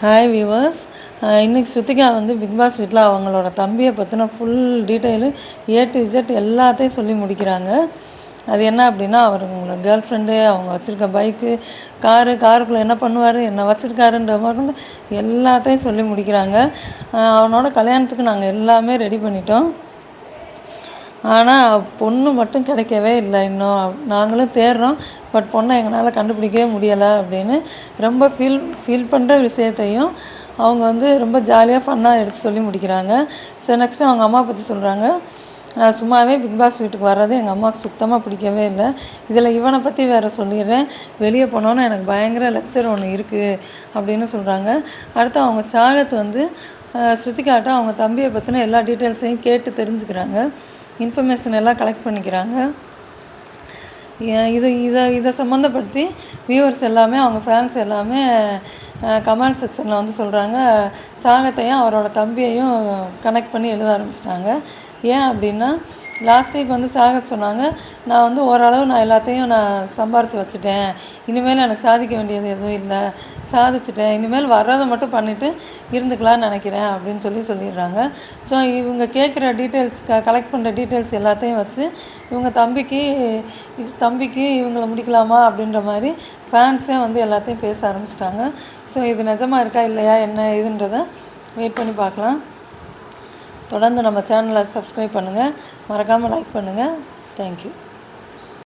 Hi viewers இன்றைக்கி ஸ்ருத்திகா வந்து big pass வீட்டில் அவங்களோட தம்பியை பற்றின full detail A to Z எல்லாத்தையும் சொல்லி முடிக்கிறாங்க. அது என்ன அப்படின்னா அவங்களோட கேர்ள் ஃப்ரெண்டு அவங்க வச்சுருக்க பைக்கு காரு காருக்குள்ளே என்ன பண்ணுவார் என்ன வச்சுருக்காருன்ற மாதிரி எல்லாத்தையும் சொல்லி முடிக்கிறாங்க. அவனோட கல்யாணத்துக்கு நாங்கள் எல்லாமே ரெடி பண்ணிட்டோம். ஆனால் பொண்ணு மட்டும் கிடைக்கவே இல்லை இன்னும். நாங்களும் தேடுறோம். பட் பொண்ணை எங்களால் கண்டுபிடிக்கவே முடியலை அப்படின்னு ரொம்ப ஃபீல் ஃபீல் பண்ணுற விஷயத்தையும் அவங்க வந்து ரொம்ப ஜாலியாக ஃபன்னாக எடுத்து சொல்லி முடிக்கிறாங்க. ஸோ நெக்ஸ்ட்டு அவங்க அம்மா பற்றி சொல்கிறாங்க நான் சும்மாவே பிக் பாஸ் வீட்டுக்கு வர்றது எங்கள் அம்மாவுக்கு சுத்தமாக பிடிக்கவே இல்லை. இதில் இவனை பற்றி வேறு சொல்லிடுறேன். வெளியே போனோன்னே எனக்கு பயங்கர லெக்சர் ஒன்று இருக்குது அப்படின்னு சொல்கிறாங்க அடுத்து அவங்க சாகத் வந்து அஹ், ஸ்ருதிகாட்ட அவங்க தம்பியை பற்றின எல்லா டீட்டெயில்ஸையும் கேட்டு தெரிஞ்சுக்கிறாங்க. இன்ஃபர்மேஷன் எல்லாம் கலெக்ட் பண்ணிக்கிறாங்க. ஏன் இது இதை இதை சம்மந்தப்படுத்தி வியூவர்ஸ் எல்லாமே அவங்க ஃபேன்ஸ் எல்லாமே கமெண்ட் செக்ஷனில் வந்து சொல்கிறாங்க சாகத்தையும் அவரோட தம்பியையும் கனெக்ட் பண்ணி எழுத ஆரம்பிச்சிட்டாங்க. ஏன் அப்படின்னா லாஸ்ட் வீக் வந்து சாகர் சொன்னாங்க நான் வந்து ஓரளவு நான் எல்லாத்தையும் நான் சம்பாரித்து வச்சுட்டேன். இனிமேல் எனக்கு சாதிக்க வேண்டியது எதுவும் இல்லை. சாதிச்சிட்டேன். இனிமேல் வர்றதை மட்டும் பண்ணிவிட்டு இருந்துக்கலாம்னு நினைக்கிறேன் அப்படின்னு சொல்லி சொல்லிடுறாங்க. ஸோ இவங்க கேட்குற டீட்டெயில்ஸ் க கலெக்ட் பண்ணுற டீட்டெயில்ஸ் எல்லாத்தையும் வச்சு இவங்க தம்பிக்கு தம்பிக்கு இவங்கள முடிக்கலாமா அப்படின்ற மாதிரி ஃபேன்ஸே வந்து எல்லாத்தையும் பேச ஆரம்பிச்சிட்டாங்க. ஸோ இது நிஜமாக இருக்கா இல்லையா என்ன இதுன்றதை வெயிட் பண்ணி பார்க்கலாம். தொடர்ந்து நம்ம சேனலை சப்ஸ்கிரைப் பண்ணுங்கள் மறக்காமல் லைக் பண்ணுங்கள் தேங்க்யூ